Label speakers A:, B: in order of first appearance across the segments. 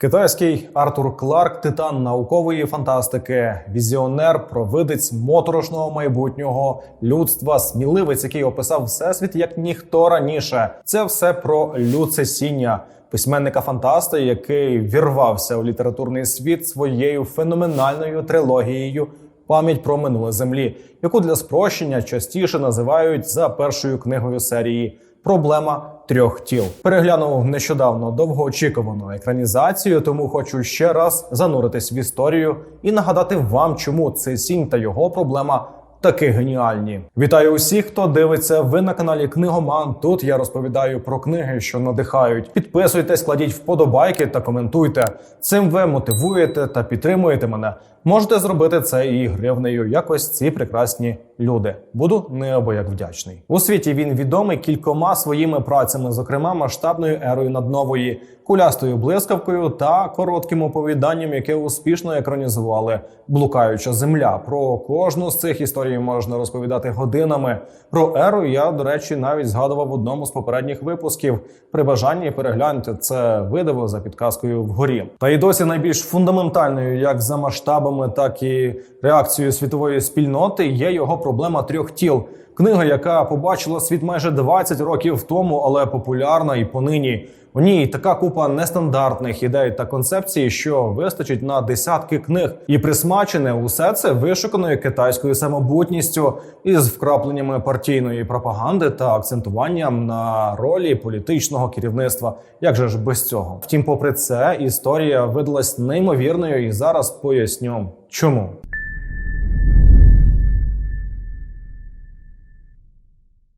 A: Китайський Артур Кларк, титан наукової фантастики, візіонер, провидець моторошного майбутнього людства, сміливець, який описав всесвіт як ніхто раніше. Це все про люцесіння, письменника фантаста, який вірвався у літературний світ своєю феноменальною трилогією. Пам'ять про минуле землі, яку для спрощення частіше називають за першою книгою серії Проблема трьох тіл. Переглянув нещодавно довгоочікувану екранізацію, тому хочу ще раз зануритись в історію і нагадати вам, чому цей сінь та його проблема. Таки геніальні. Вітаю усіх, хто дивиться. Ви на каналі Книгоман. Тут я розповідаю про книги, що надихають. Підписуйтесь, кладіть вподобайки та коментуйте. Цим ви мотивуєте та підтримуєте мене. Можете зробити це і гривнею. Якось ці прекрасні люди. Буду неабияк вдячний. У світі він відомий кількома своїми працями, зокрема масштабною ерою наднової, кулястою блискавкою та коротким оповіданням, яке успішно екранізували блукаюча земля. Про кожну з цих історій можна розповідати годинами. Про еру я, до речі, навіть згадував в одному з попередніх випусків. При бажанні перегляньте це видиво за підказкою вгорі. Та й досі найбільш фундаментальною, як за масштабами, так і реакцією світової спільноти, є його проблема трьох тіл. Книга, яка побачила світ майже 20 років тому, але популярна і понині. У ній така купа нестандартних ідей та концепцій, що вистачить на десятки книг, і присмачене усе це вишуканою китайською самобутністю із вкрапленнями партійної пропаганди та акцентуванням на ролі політичного керівництва. Як же ж без цього? Втім, попри це, історія видалась неймовірною, і зараз поясню, чому.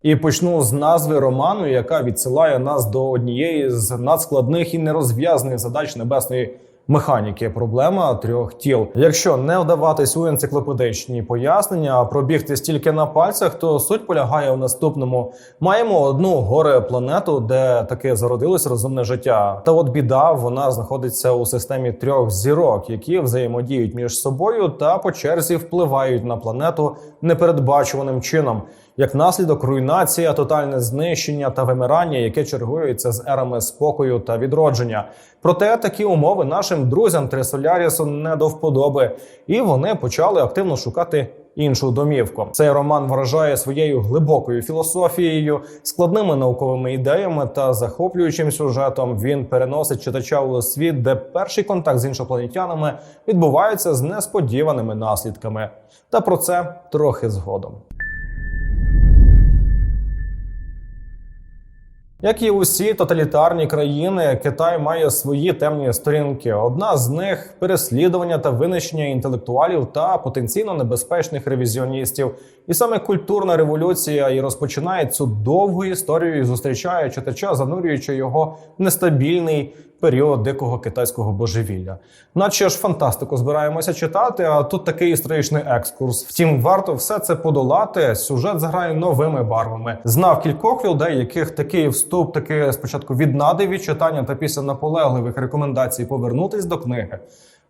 A: І почну з назви роману, яка відсилає нас до однієї з надскладних і нерозв'язаних задач небесної механіки. Проблема трьох тіл. Якщо не вдаватись у енциклопедичні пояснення, а пробігти стільки на пальцях, то суть полягає у наступному: маємо одну горе планету, де таке зародилось розумне життя. Та от біда вона знаходиться у системі трьох зірок, які взаємодіють між собою та по черзі впливають на планету непередбачуваним чином. Як наслідок, руйнація, тотальне знищення та вимирання, яке чергується з ерами спокою та відродження. Проте такі умови нашим друзям Трисолярісу не до вподоби, і вони почали активно шукати іншу домівку. Цей роман вражає своєю глибокою філософією, складними науковими ідеями та захоплюючим сюжетом. Він переносить читача у світ, де перший контакт з іншопланетянами відбувається з несподіваними наслідками. Та про це трохи згодом. Як і усі тоталітарні країни, Китай має свої темні сторінки. Одна з них переслідування та винищення інтелектуалів та потенційно небезпечних ревізіоністів. І саме культурна революція і розпочинає цю довгу історію і зустрічає читача, занурюючи його в нестабільний період дикого китайського божевілля. Наче ж фантастику збираємося читати, а тут такий історичний екскурс. Втім, варто все це подолати. Сюжет заграє новими барвами. Знав кількох людей, яких такий вступ таки спочатку віднадив від читання та після наполегливих рекомендацій повернутись до книги.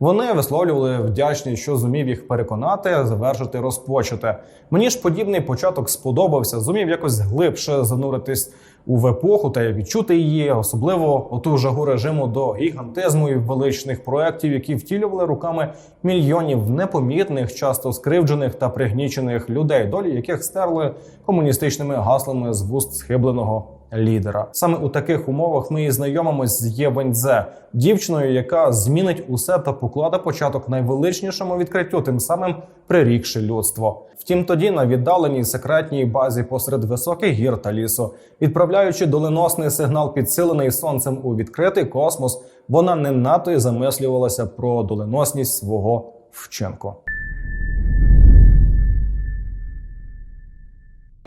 A: Вони висловлювали вдячність, що зумів їх переконати, завершити розпочате. Мені ж подібний початок сподобався, зумів якось глибше зануритись у епоху та відчути її, особливо оту жагу режиму до гігантизму і величних проєктів, які втілювали руками мільйонів непомітних, часто скривджених та пригнічених людей, долі яких стерли комуністичними гаслами з вуст схибленого лідера. Саме у таких умовах ми і знайомимось з Євеньзе, дівчиною, яка змінить усе та покладе початок найвеличнішому відкриттю, тим самим прирікши людство. Втім, тоді на віддаленій секретній базі посеред високих гір та лісу, відправляючи доленосний сигнал, підсилений сонцем у відкритий космос, вона не надто й замислювалася про доленосність свого вчинку.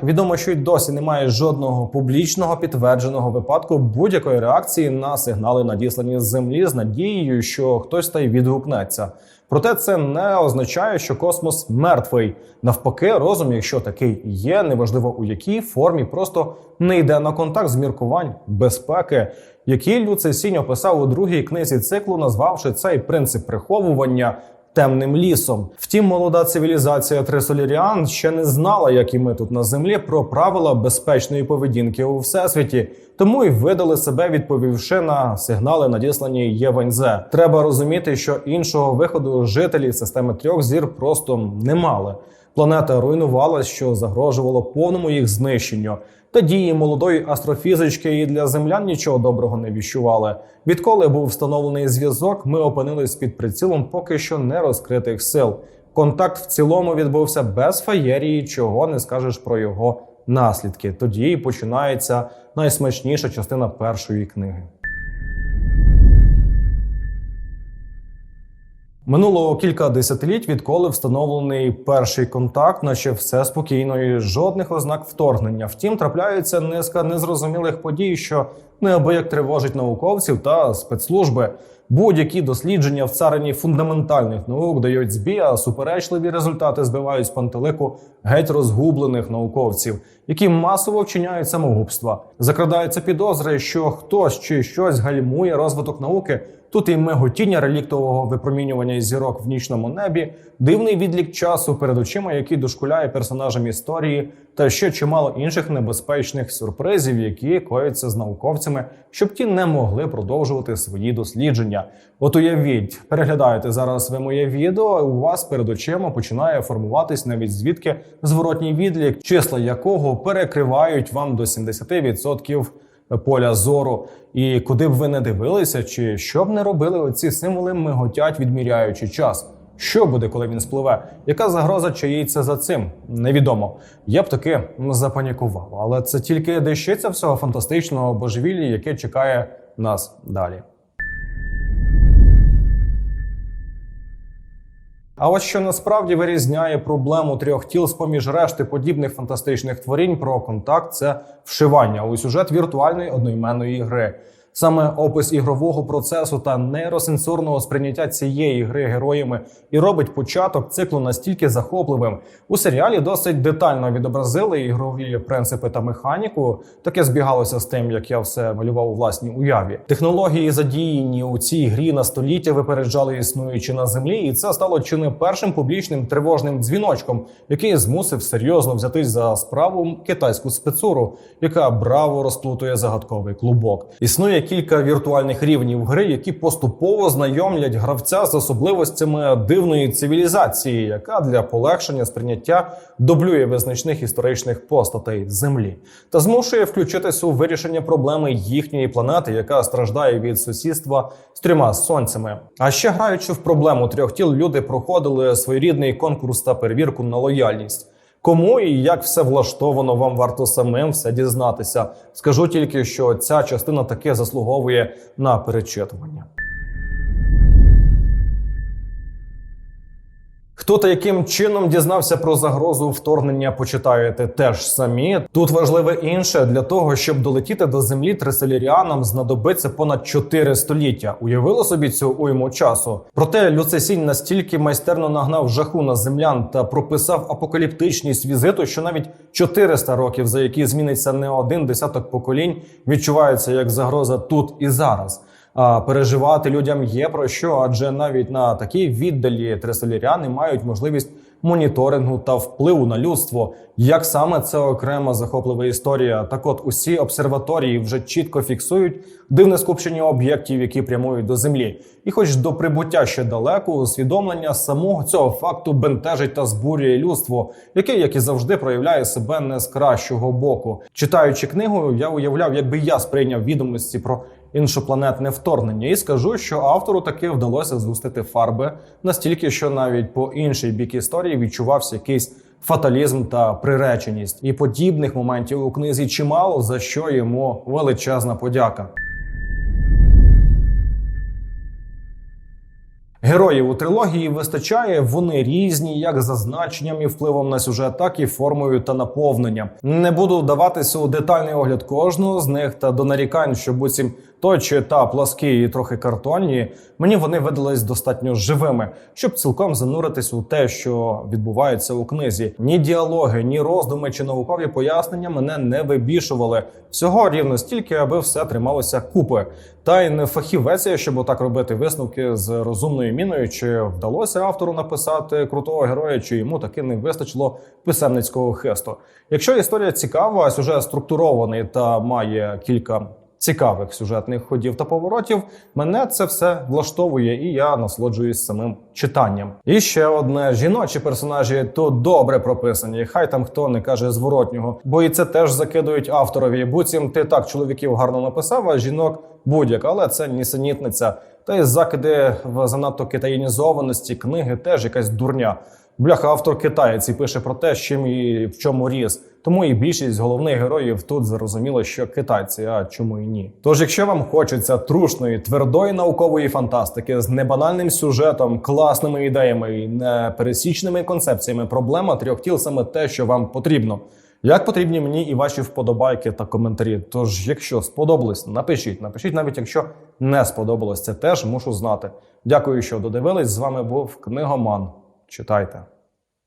A: Відомо, що й досі немає жодного публічного підтвердженого випадку будь-якої реакції на сигнали, надіслані з землі, з надією, що хтось та й відгукнеться. Проте це не означає, що космос мертвий. Навпаки, розум, якщо такий є, неважливо у якій формі, просто не йде на контакт з міркувань безпеки, які Люций Сінь описав у другій книзі циклу, назвавши цей принцип приховування темним лісом. Втім, молода цивілізація Тресоліріан ще не знала, як і ми тут на землі, про правила безпечної поведінки у всесвіті. Тому й видали себе, відповівши на сигнали, надіслані ЄВНЗ. Треба розуміти, що іншого виходу жителі системи трьох зір просто не мали. Планета руйнувалась, що загрожувало повному їх знищенню. Та дії молодої астрофізички і для землян нічого доброго не віщували. Відколи був встановлений зв'язок, ми опинились під прицілом поки що не розкритих сил. Контакт в цілому відбувся без фаєрії, чого не скажеш про його наслідки. Тоді і починається найсмачніша частина першої книги. Минуло кілька десятиліть, відколи встановлений перший контакт, наче все спокійно і жодних ознак вторгнення. Втім, трапляються низка незрозумілих подій, що неабияк тривожить науковців та спецслужби. Будь-які дослідження в царині фундаментальних наук дають збій, а суперечливі результати збивають з пантелику геть розгублених науковців, які масово вчиняють самогубства. Закрадаються підозри, що хтось чи щось гальмує розвиток науки. Тут і миготіння реліктового випромінювання зірок в нічному небі, дивний відлік часу перед очима, який дошкуляє персонажам історії, та ще чимало інших небезпечних сюрпризів, які кояться з науковцями, щоб ті не могли продовжувати свої дослідження. От уявіть, переглядаєте зараз ви моє відео, у вас перед очима починає формуватись навіть звідки зворотній відлік, числа якого перекривають вам до 70% поля зору. І куди б ви не дивилися, чи що б не робили, оці символи миготять, відміряючи час. Що буде, коли він спливе? Яка загроза чаїться за цим? Невідомо. Я б таки запанікував, але це тільки дещиця всього фантастичного божевілля, яке чекає нас далі. А ось що насправді вирізняє проблему трьох тіл з поміж решти подібних фантастичних творінь про контакт це вшивання у сюжет віртуальної одноіменної гри. Саме опис ігрового процесу та нейросенсорного сприйняття цієї гри героями і робить початок циклу настільки захопливим. У серіалі досить детально відобразили ігрові принципи та механіку. Таке збігалося з тим, як я все малював у власній уяві. Технології задіяні у цій грі на століття випереджали існуючі на землі, і це стало чи не першим публічним тривожним дзвіночком, який змусив серйозно взятись за справу китайську спецуру, яка браво розплутує загадковий клубок. Існує кілька віртуальних рівнів гри, які поступово знайомлять гравця з особливостями дивної цивілізації, яка для полегшення сприйняття дублює визначних історичних постатей землі та змушує включитись у вирішення проблеми їхньої планети, яка страждає від сусідства з трьома сонцями. А ще граючи в проблему трьох тіл, люди проходили своєрідний конкурс та перевірку на лояльність. Кому і як все влаштовано, вам варто самим все дізнатися. Скажу тільки, що ця частина таки заслуговує на перечитування. Хто та яким чином дізнався про загрозу вторгнення, почитаєте теж самі. Тут важливе інше для того, щоб долетіти до землі триселіріанам, знадобиться понад 4 століття. Уявило собі цю уйму часу. Проте Люцесінь настільки майстерно нагнав жаху на землян та прописав апокаліптичність візиту, що навіть 400 років, за які зміниться не один десяток поколінь, відчуваються як загроза тут і зараз. Переживати людям є про що, адже навіть на такій віддалі треселіряни мають можливість моніторингу та впливу на людство. Як саме це окрема захоплива історія? Так, от усі обсерваторії вже чітко фіксують дивне скупчення об'єктів, які прямують до землі. І, хоч до прибуття ще далеко, усвідомлення самого цього факту бентежить та збурює людство, яке, як і завжди, проявляє себе не з кращого боку. Читаючи книгу, я уявляв, якби я сприйняв відомості про іншопланетне вторгнення, і скажу, що автору таки вдалося згустити фарби настільки, що навіть по інший бік історії відчувався якийсь фаталізм та приреченість. І подібних моментів у книзі чимало за що йому величезна подяка. Героїв у трилогії вистачає, вони різні, як за значенням і впливом на сюжет, так і формою та наповненням. Не буду вдаватися у детальний огляд кожного з них та до нарікань, що буцім то чи та пласкі і трохи картонні, мені вони видались достатньо живими, щоб цілком зануритись у те, що відбувається у книзі. Ні діалоги, ні роздуми чи наукові пояснення мене не вибішували. Всього рівно стільки, аби все трималося купи. Та й не фахівець, я, щоб отак робити висновки з розумною міною, чи вдалося автору написати крутого героя, чи йому таки не вистачило писемницького хисту. Якщо історія цікава, сюжет структурований та має кілька цікавих сюжетних ходів та поворотів, мене це все влаштовує, і я насолоджуюсь самим читанням. І ще одне жіночі персонажі то добре прописані. Хай там хто не каже зворотнього, бо і це теж закидують авторові. Буцім ти так чоловіків гарно написав, а жінок будь-як, але це нісенітниця. Та й закиди в занадто китаїнізованості книги теж якась дурня. Бляха, автор китаєць і пише про те, чим і в чому ріс. Тому і більшість головних героїв тут зрозуміло, що китайці, а чому і ні. Тож, якщо вам хочеться трушної, твердої наукової фантастики з небанальним сюжетом, класними ідеями і непересічними концепціями, проблема трьох тіл саме те, що вам потрібно. Як потрібні мені і ваші вподобайки та коментарі. Тож, якщо сподобалось, напишіть. Напишіть, навіть якщо не сподобалось, це теж мушу знати. Дякую, що додивились. З вами був книгоман. Читайте.